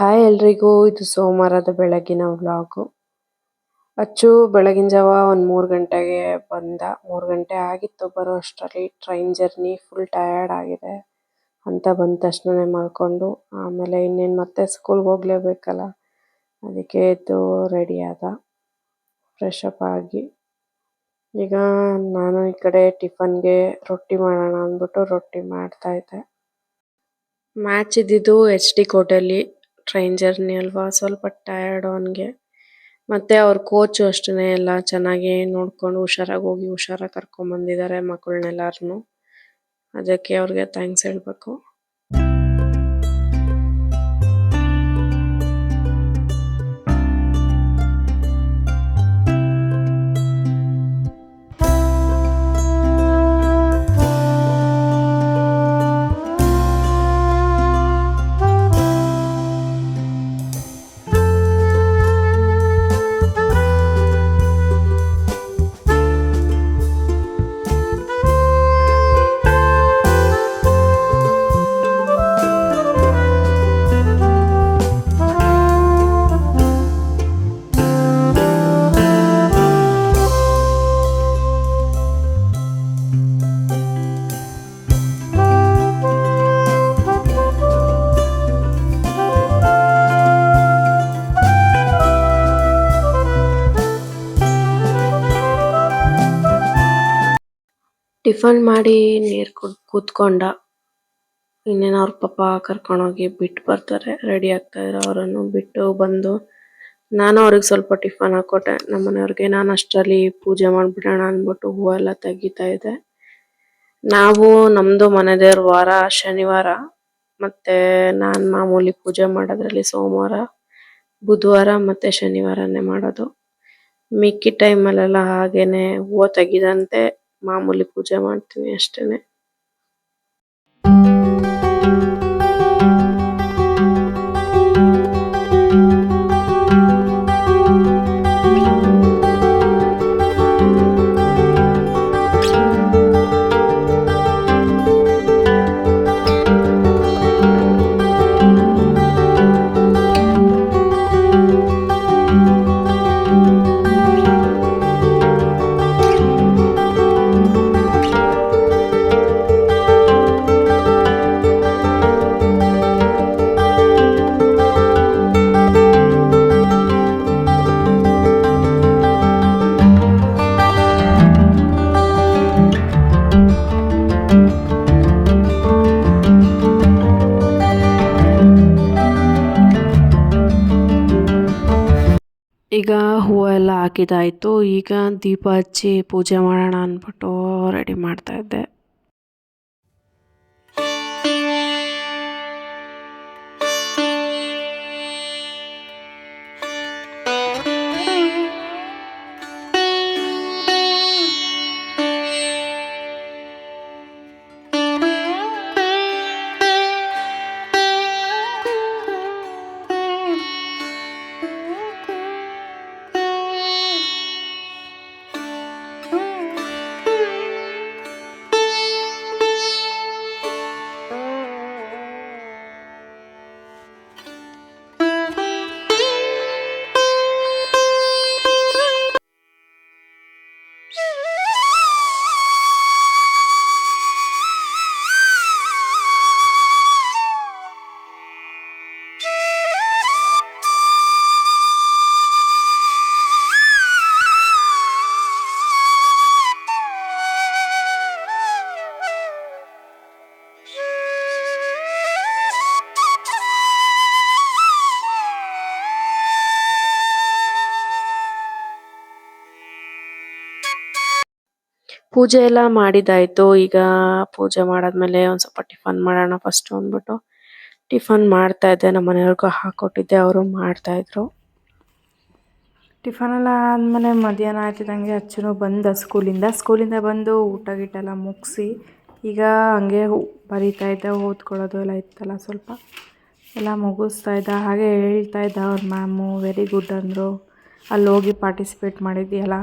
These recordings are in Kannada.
ಹಾಯ್ ಎಲ್ರಿಗೂ, ಇದು ಸೋಮವಾರದ ಬೆಳಗಿನ ವ್ಲಾಗು. ಅಚ್ಚು, ಬೆಳಗಿನ ಜಾವ ಒಂದು ಮೂರು ಗಂಟೆಗೆ ಬಂದ. ಮೂರು ಗಂಟೆ ಆಗಿತ್ತು, ಬರೋ ಅಷ್ಟರಲ್ಲಿ ಟ್ರೈನ್ ಜರ್ನಿ ಫುಲ್ ಟಯರ್ಡ್ ಆಗಿದೆ ಅಂತ ಬಂದ ತಕ್ಷಣನೇ ಮಲ್ಕೊಂಡು. ಆಮೇಲೆ ಇನ್ನೇನು ಮತ್ತೆ ಸ್ಕೂಲ್ಗೆ ಹೋಗ್ಲೇಬೇಕಲ್ಲ, ಅದಕ್ಕೆ ಎದ್ದು ರೆಡಿ ಆದ. ಫ್ರೆಶ್ ಅಪ್ ಆಗಿ. ಈಗ ನಾನು ಈ ಕಡೆ ಟಿಫನ್ಗೆ ರೊಟ್ಟಿ ಮಾಡೋಣ ಅಂದ್ಬಿಟ್ಟು ರೊಟ್ಟಿ ಮಾಡ್ತಾ ಇದ್ದೆ. ಮ್ಯಾಚ್ ಇದ್ದಿದ್ದು ಎಚ್ ಡಿ ಕೋಟೆಲಿ ಟ್ರೈನ್ ಜರ್ನಿ ಅಲ್ವಾ? ಸ್ವಲ್ಪ ಟಯರ್ಡ್ ಅವ್ನಿಗೆ. ಮತ್ತೆ ಅವ್ರ ಕೋಚ್ ಅಷ್ಟೇನೆ ಎಲ್ಲ ಚೆನ್ನಾಗಿ ನೋಡ್ಕೊಂಡು ಹುಷಾರಾಗಿ ಹೋಗಿ ಹುಷಾರಾಗಿ ಕರ್ಕೊಂಡ್ ಬಂದಿದ್ದಾರೆ ಮಕ್ಕಳನ್ನೆಲ್ಲರನ್ನು ಅದಕ್ಕೆ ಅವ್ರಿಗೆ ಥ್ಯಾಂಕ್ಸ್ ಹೇಳ್ಬೇಕು. ಟಿಫನ್ ಮಾಡಿ ನೀರ್ ಕುಡ್, ಕೂತ್ಕೊಂಡ. ಇನ್ನೇನ್ ಅವ್ರ್ ಪಾಪ ಕರ್ಕೊಂಡ್ ಹೋಗಿ ಬಿಟ್ ಬರ್ತಾರೆ, ರೆಡಿ ಆಗ್ತಾ ಇದ್ರು ಅವ್ರನ್ನು ಬಿಟ್ಟು ಬಂದು ನಾನು ಅವ್ರಿಗೆ ಸ್ವಲ್ಪ ಟಿಫನ್ ಹಾಕೊಟ್ಟೆ. ನಮ್ ಮನೆಯವ್ರಿಗೆ ನಾನ್ ಅಷ್ಟ್ರಲ್ಲಿ ಪೂಜೆ ಮಾಡ್ಬಿಡೋಣ ಅಂದ್ಬಿಟ್ಟು ಹೂವ ಎಲ್ಲ ತೆಗಿತಾ ಇದ್ದೆ. ನಾವು ನಮ್ದು ಮನೆ ವಾರ, ಶನಿವಾರ. ಮತ್ತೆ ನಾನ್ ಮಾಮೂಲಿ ಪೂಜೆ ಮಾಡೋದ್ರಲ್ಲಿ ಸೋಮವಾರ, ಬುಧವಾರ ಮತ್ತೆ ಶನಿವಾರನೇ ಮಾಡೋದು. ಮಿಕ್ಕಿ ಟೈಮ್ ಅಲ್ಲೆಲ್ಲ ಹಾಗೇನೆ ಹೂವ ತೆಗಿದಂತೆ ಮಾಮೂಲಿ ಪೂಜೆ ಮಾಡ್ತೀನಿ ಅಷ್ಟೇನೆ. ಈಗ ಹೂವು ಎಲ್ಲ ಹಾಕಿದ್ದಾಯ್ತು. ಈಗ ದೀಪ ಹಚ್ಚಿ ಪೂಜೆ ಮಾಡೋಣ ಅಂದ್ಬಿಟ್ಟು ರೆಡಿ ಮಾಡ್ತಾ ಪೂಜೆ ಎಲ್ಲ ಮಾಡಿದಾಯ್ತು. ಈಗ ಪೂಜೆ ಮಾಡಾದ್ಮೇಲೆ ಒಂದ್ ಸ್ವಲ್ಪ ಟಿಫನ್ ಮಾಡೋಣ ಫಸ್ಟ್ ಅಂದ್ಬಿಟ್ಟು ಟಿಫನ್ ಮಾಡ್ತಾ ಇದ್ದೆ. ನಮ್ಮ ಮನೆಯವ್ರಿಗೂ ಹಾಕೊಟ್ಟಿದ್ದೆ. ಅವರು ಮಾಡ್ತಾ ಇದ್ರು. ಟಿಫನ್ ಎಲ್ಲ ಆದ್ಮೇಲೆ ಮಧ್ಯಾಹ್ನ ಆಯ್ತಿದ್ದಂಗೆ ಅಚ್ಚುನು ಬಂದ ಸ್ಕೂಲಿಂದ. ಸ್ಕೂಲಿಂದ ಬಂದು ಊಟ ಗೀಟ ಎಲ್ಲ ಮುಗಿಸಿ ಈಗ ಹಂಗೆ ಬರೀತಾ ಇದ್ದೆ. ಓದ್ಕೊಳ್ಳೋದು ಎಲ್ಲ ಇತ್ತಲ್ಲ ಸ್ವಲ್ಪ. ಎಲ್ಲ ಮುಗಿಸ್ತಾ ಇದ್ದ. ಹಾಗೆ ಹೇಳ್ತಾ ಇದ್ದ ಅವ್ರ ಮ್ಯಾಮು ವೆರಿ ಗುಡ್ ಅಂದರು. ಅಲ್ಲಿ ಹೋಗಿ ಪಾರ್ಟಿಸಿಪೇಟ್ ಮಾಡಿದ್ಯಲ್ಲ?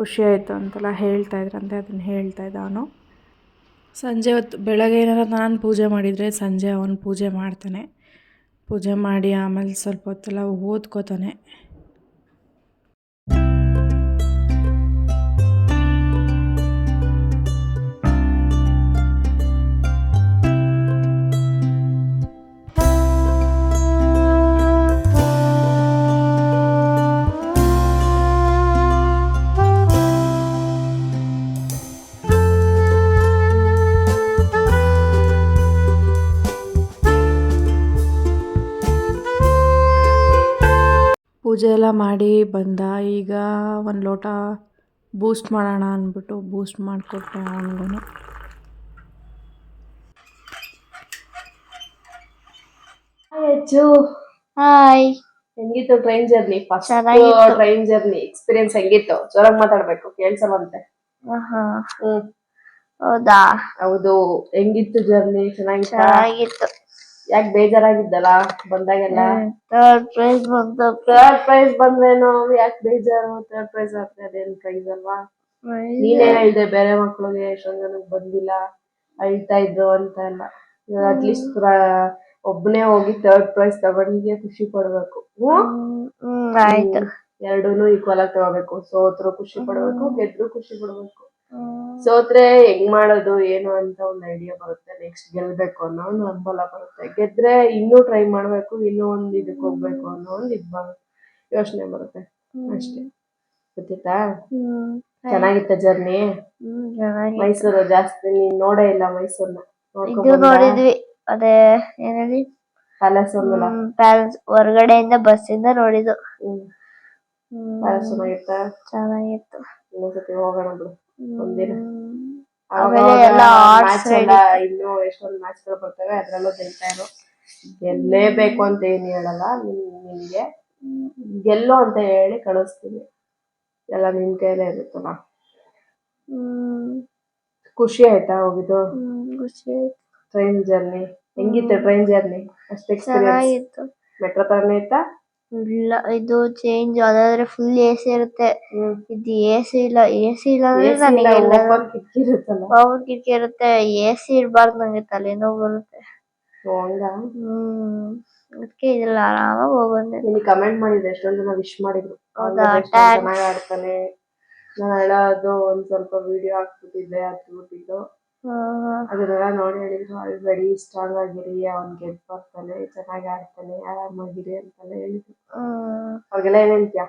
ಖುಷಿ ಆಯಿತು ಅಂತೆಲ್ಲ ಹೇಳ್ತಾ ಇದ್ರಂತೆ, ಅದನ್ನು ಹೇಳ್ತಾ ಇದ್ದ ಅವನು ಸಂಜೆ ಹೊತ್ತು ಬೆಳಗ್ಗೆ ಏನಾರ ನಾನು ಪೂಜೆ ಮಾಡಿದರೆ ಸಂಜೆ ಅವನು ಪೂಜೆ ಮಾಡ್ತಾನೆ. ಪೂಜೆ ಮಾಡಿ ಆಮೇಲೆ ಸ್ವಲ್ಪ ಹೊತ್ತೆಲ್ಲ ಓದ್ಕೋತಾನೆ. ಪೂಜೆ ಎಲ್ಲ ಮಾಡಿ ಬಂದ ಈಗ ಒಂದು ಲೋಟ ಬೂಸ್ಟ್ ಮಾಡೋಣ ಅಂದ್ಬಿಟ್ಟು ಬೂಸ್ಟ್ ಮಾಡಿಕೊಟ್ಟೆ ಅವನಿಗೂ ಹೆಚ್ಚು ಹಾಯ್ ಹೆಂಗಿತ್ತು ಟ್ರೈನ್ ಜರ್ನಿ ಫಸ್ಟ್ ಚೆನ್ನಾಗಿತ್ತು. ಟ್ರೈನ್ ಜರ್ನಿ ಎಕ್ಸ್ಪೀರಿಯನ್ಸ್ ಹೆಂಗಿತ್ತು? ಜೋರಾಗಿ ಮಾತಾಡ್ಬೇಕು ಕೇಳ್ಸವಂತೆ ಆಹಾ. ಹ್ಮ್. ಹೌದಾ? ಹೌದು. ಹೆಂಗಿತ್ತು ಜರ್ನಿ ಚೆನ್ನಾಗಿತ್ತು? ಚೆನ್ನಾಗಿತ್ತು. ಯಾಕೆ ಬೇಜಾರಾಗಿದ್ದಲ್ಲ? ಬಂದಾಗೆಲ್ಲ? ಥರ್ಡ್ ಪ್ರೈಸ್ ಬಂತು. ಥರ್ಡ್ ಪ್ರೈಸ್ ಬಂದ್ರೇನು? ಯಾಕೆ ಬೇಜಾರು? ಥರ್ಡ್ ಪ್ರೈಸ್ ಆಗ್ತಾ ಇದೆ ಪ್ರೈಸ್ ಅಲ್ವಾ? ನೀನೇ ಹೇಳಿದೆ ಬೇರೆ ಮಕ್ಳಿಗೆ ಎಷ್ಟೊಂದ್ ಜನಕ್ಕೆ ಬಂದಿಲ್ಲ ಅಳ್ತಾ ಇದ್ರು ಅಂತ ಎಲ್ಲ. ಇವಾಗ ಅಟ್ಲೀಸ್ಟ್ ಒಬ್ಬನೇ ಹೋಗಿ ಥರ್ಡ್ ಪ್ರೈಸ್ ತಗೊಂಡಿಗೆ ಖುಷಿ ಪಡ್ಬೇಕು. ಆಯ್ತು. ಎರಡೂನು ಈಕ್ವಲ್ ಆಗಿ ತಗೋಬೇಕು. ಸೋತ್ರು ಖುಷಿ ಪಡ್ಬೇಕು ಗೆದ್ರು ಖುಷಿ ಪಡ್ಬೇಕು. ಸೋತ್ರೆ ಹೆಂಗ್ ಮಾಡೋದು ಏನು ಅಂತ ಒಂದ್ ಐಡಿಯಾ ಬರುತ್ತೆ ನೆಕ್ಸ್ಟ್ ಗೆಲ್ಬೇಕು ಅನ್ನೋ ಒಂದು ಹಂಬಲ ಬರುತ್ತೆ. ಗೆದ್ರೆ ಇನ್ನೂ ಟ್ರೈ ಮಾಡ್ಬೇಕು ಇನ್ನೂ ಒಂದ್ ಇದಕ್ ಹೋಗ್ಬೇಕು ಅನ್ನೋ ಒಂದ್ ಇದ್ ಯೋಚನೆ ಬರುತ್ತೆ. ಅಷ್ಟೇ. ಗೊತ್ತಿತ್ತಾ. ಚೆನ್ನಾಗಿತ್ತ ಜರ್ನಿ. ಮೈಸೂರು ಜಾಸ್ತಿ ನೀನ್ ನೋಡೇ ಇಲ್ಲ ಮೈಸೂರ್ನ. ಇದು ನೋಡಿದ್ವಿ. ಅದೇ ಏನಲ್ಲಿ ಪ್ಯಾಲೇಸ್ ಪ್ಯಾಲೇಸ್ ಹೊರಗಡೆಯಿಂದ ಬಸ್ಸಿಂದ ನೋಡಿದ್ದು. ಹ್ಮ್. ಹ್ಮ್. ಪ್ಯಾಲೇಸ್ ಚೆನ್ನಾಗಿತ್ತ? ಚೆನ್ನಾಗಿತ್ತು. ಇನ್ನೊಂದ್ಸತಿ ಹೋಗೋಣ ಬಿಡು. ಒಂದಿನ. ಇನ್ನೂ ಎಷ್ಟೊಂದ್ ಮ್ಯಾಚ್ಗಳು ಬರ್ತವೆ ಅದ್ರಲ್ಲೂ ಗೆಲ್ತಾ ಗೆಲ್ಲೇಬೇಕು ಅಂತ ಏನ್ ಹೇಳಲ್ಲ ನಿಮ್ ನಿಮ್ಗೆ. ಗೆಲ್ಲು ಅಂತ ಹೇಳಿ ಕಳಿಸ್ತೀನಿ. ಎಲ್ಲ ನಿನ್ ಕೈಲೇ ಇರುತ್ತಲ್ಲ. ಹ್ಮ್. ಖುಷಿ ಆಯ್ತಾ ಹೋಗಿದ್ದು? ಖುಷಿ ಆಯ್ತು. ಟ್ರೈನ್ ಜರ್ನಿ ಹೆಂಗಿತ್ತು ಟ್ರೈನ್ ಜರ್ನಿ ಅಷ್ಟು ಎಕ್ಸ್ಪೀರಿಯನ್ಸ್ ಮೆಟ್ರೋ ತರನೇ ಇತ್ತಾ ಇಲ್ಲ ಇದು ಚೇಂಜ್ ಅದಾದ್ರೆ ಫುಲ್ ಎಸಿ ಇರುತ್ತೆ. ಇದು ಎಸಿ ಇಲ್ಲ ಎಸಿ ಇಲ್ಲ ಅಂದ್ರೆ ನನಗೆ open ಕಿಟಕಿ ಇರುತ್ತೆ. ಎಸಿ ಇರಬಾರ್ದು ನಂಗೆ ತಲೆನೋವು ಬರುತ್ತೆ. ಹ್ಮ್ ಅದಕ್ಕೆ ಇದೆಲ್ಲ ಆರಾಮಾಗಿ ಹೋಗೋದು ಇಲ್ಲಿ ಕಮೆಂಟ್ ಮಾಡಿದ್ರು ಎಷ್ಟೊಂದ್ ಜನ ವಿಶ್ ಮಾಡಿದ್ರು. ಹೌದಾ? ಚೆನ್ನಾಗಿ ಆಡ್ತಾನೆ. ನಾನು ಹೇಳೋದು ಒಂದ್ ಸ್ವಲ್ಪ ವಿಡಿಯೋ ಹಾಕ್ಬಿಟ್ಟಿದ್ದೆ ಹಾಕ್ಬಿಟ್ಟಿದ್ದು ಅದನ್ನೆಲ್ಲ ನೋಡಿ ಹೇಳಿದ್ರು ಆಲ್ರೆಡಿ ಸ್ಟ್ರಾಂಗ್ ಆಗಿರಿ ಅವ್ನ್ ಗೆದ್ದು ಬರ್ತಾನೆ ಚೆನ್ನಾಗಿ ಆಡ್ತಾನೆ ಆರಾಮಾಗಿರಿ ಅಂತೆಲ್ಲ ಹೇಳಿದ್ರು. ಹ್ಮ್ ಅವ್ರಿಗೆಲ್ಲ ಏನ್ ಹೇಳ್ತೀಯ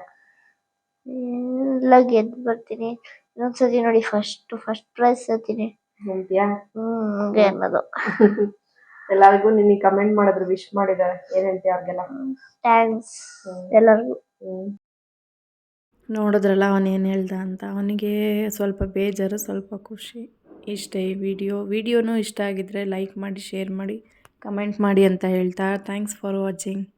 ಎಲ್ಲ ಗೆದ್ದು ಬರ್ತೀನಿ. ಇನ್ನೊಂದ್ಸತಿ ನೋಡಿ ಫಸ್ಟ್ ಫಸ್ಟ್ ಪ್ರೈಸ್ ಸತೀನಿ ಹೇಳ್ತೀಯಾ ಹ್ಮ್ ಹಂಗೆ ಅನ್ನೋದು. ಎಲ್ಲರಿಗೂ ನಿನಗೆ ಕಮೆಂಟ್ ಮಾಡಿದ್ರು ವಿಶ್ ಮಾಡಿದಾರೆ ಏನ್ ಹೇಳ್ತೀಯ ಅವ್ರಿಗೆಲ್ಲ ಥ್ಯಾಂಕ್ಸ್ ಎಲ್ಲರಿಗೂ. ಹ್ಮ್. ನೋಡಿದ್ರಲ್ಲ ಅವನೇನು ಹೇಳ್ದ ಅಂತ. ಅವನಿಗೆ ಸ್ವಲ್ಪ ಬೇಜಾರು ಸ್ವಲ್ಪ ಖುಷಿ. ಇಷ್ಟೇ ಈ ವಿಡಿಯೋ. ವಿಡಿಯೋನೂ ಇಷ್ಟ ಆಗಿದ್ದರೆ ಲೈಕ್ ಮಾಡಿ, ಶೇರ್ ಮಾಡಿ, ಕಮೆಂಟ್ ಮಾಡಿ ಅಂತ ಹೇಳ್ತಾ. Thanks for watching.